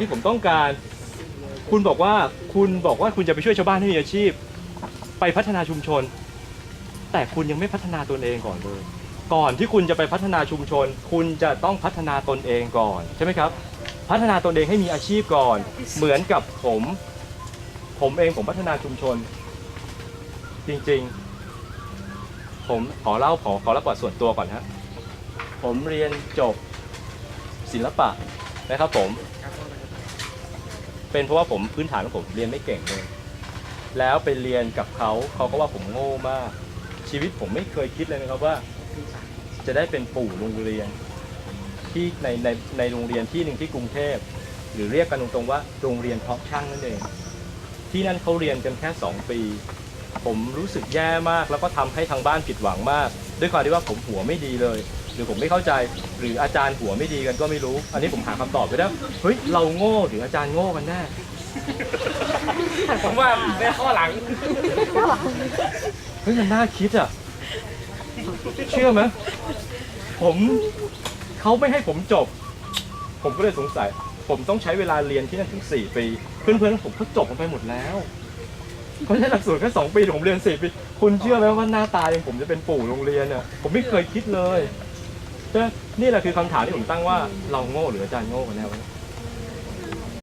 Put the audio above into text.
ที่ผมต้องการ คุณบอกว่าคุณบอกว่าคุณจะไปช่วยชาวบ้านให้มีอาชีพ ไปพัฒนาชุมชน แต่คุณยังไม่พัฒนาตนเองก่อนเลย ก่อนที่คุณจะไปพัฒนาชุมชน คุณจะต้องพัฒนาตนเองก่อนใช่ไหมครับ พัฒนาตนเองให้มีอาชีพก่อน เหมือนกับผม ผมเองผมพัฒนาชุมชน จริงๆ ผมขอเล่าขอขอเล่าประวัติส่วนตัวก่อนฮะผมเรียนจบศิลปะนะครับผม เป็นเพราะว่าผมพื้นฐานของผมเรียนไม่เก่งเลย แล้วไปเรียนกับเขาเขาก็ว่าผมโง่มาก ชีวิตผมไม่เคยคิดเลยนะครับว่า จะได้เป็นปู่โรงเรียน ที่ในในในโรงเรียนที่หนึ่งที่กรุงเทพ หรือเรียกกันตรงๆว่าโรงเรียนเพาะช่างนั่นเอง ที่นั่นเขาเรียนกันแค่ 2 ปี ผมรู้สึกแย่มากแล้วก็ทำให้ทางบ้านผิดหวังมาก ด้วยความที่ว่าผมหัวไม่ดีเลย หรือผมไม่เข้าใจ หรืออาจารย์หัวไม่ดีกันก็ไม่รู้ อันนี้ผมหาคำตอบไม่ได้เฮ้ยเราโง่หรืออาจารย์โง่กันแน่ผมว่าเป็นข้อหลัง เฮ้ยมันน่าคิดอะ เชื่อไหมผมเขาไม่ให้ผมจบ ผมก็เลยสงสัย ผมต้องใช้เวลาเรียนที่นั่นถึง4ปีเพื่อนๆผมเขาจบกันไปหมดแล้วเขาใช้หลักสูตรแค่2ปีแต่ผมเรียน4ปีคุณเชื่อไหมว่าหน้าตาอย่างผมจะเป็นปู่โรงเรียนอะผมไม่เคยคิดเลยใช่ไหม นี่แหละคือคำถามที่ผมตั้งว่าเราโง่หรืออาจารย์โง่กันแน่วะ